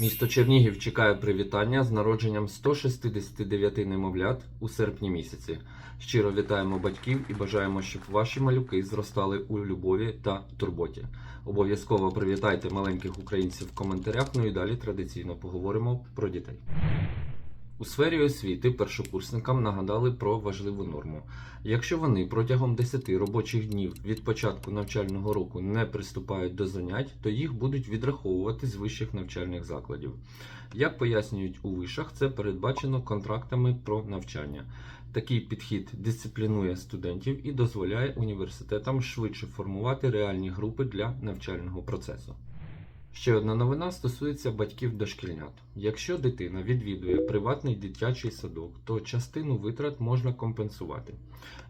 Місто Чернігів чекає привітання з народженням 169 немовлят у серпні місяці. Щиро вітаємо батьків і бажаємо, щоб ваші малюки зростали у любові та турботі. Обов'язково привітайте маленьких українців в коментарях. Ну і далі традиційно поговоримо про дітей. У сфері освіти першокурсникам нагадали про важливу норму. Якщо вони протягом 10 робочих днів від початку навчального року не приступають до занять, то їх будуть відраховувати з вищих навчальних закладів. Як пояснюють у вишах, це передбачено контрактами про навчання. Такий підхід дисциплінує студентів і дозволяє університетам швидше формувати реальні групи для навчального процесу. Ще одна новина стосується батьків дошкільнят. Якщо дитина відвідує приватний дитячий садок, то частину витрат можна компенсувати.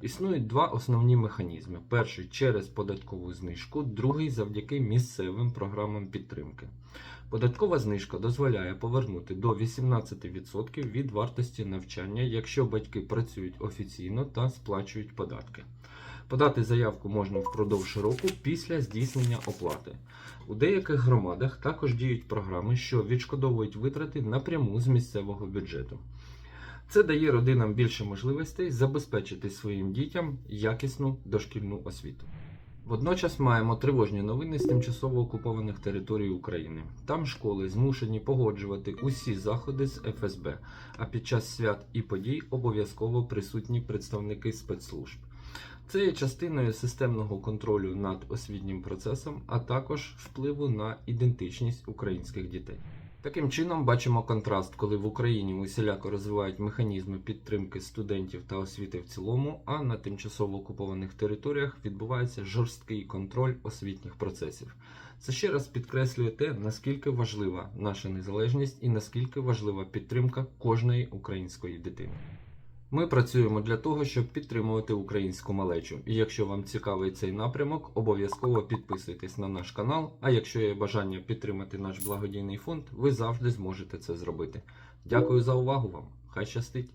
Існують два основні механізми: перший через податкову знижку, другий завдяки місцевим програмам підтримки. Податкова знижка дозволяє повернути до 18% від вартості навчання, якщо батьки працюють офіційно та сплачують податки. Подати заявку можна впродовж року після здійснення оплати. У деяких громадах також діють програми, що відшкодовують витрати напряму з місцевого бюджету. Це дає родинам більше можливостей забезпечити своїм дітям якісну дошкільну освіту. Водночас маємо тривожні новини з тимчасово окупованих територій України. Там школи змушені погоджувати усі заходи з ФСБ, а під час свят і подій обов'язково присутні представники спецслужб. Це є частиною системного контролю над освітнім процесом, а також впливу на ідентичність українських дітей. Таким чином, бачимо контраст, коли в Україні усіляко розвивають механізми підтримки студентів та освіти в цілому, а на тимчасово окупованих територіях відбувається жорсткий контроль освітніх процесів. Це ще раз підкреслює те, наскільки важлива наша незалежність і наскільки важлива підтримка кожної української дитини. Ми працюємо для того, щоб підтримувати українську малечу. І якщо вам цікавий цей напрямок, обов'язково підписуйтесь на наш канал. А якщо є бажання підтримати наш благодійний фонд, ви завжди зможете це зробити. Дякую за увагу вам! Хай щастить!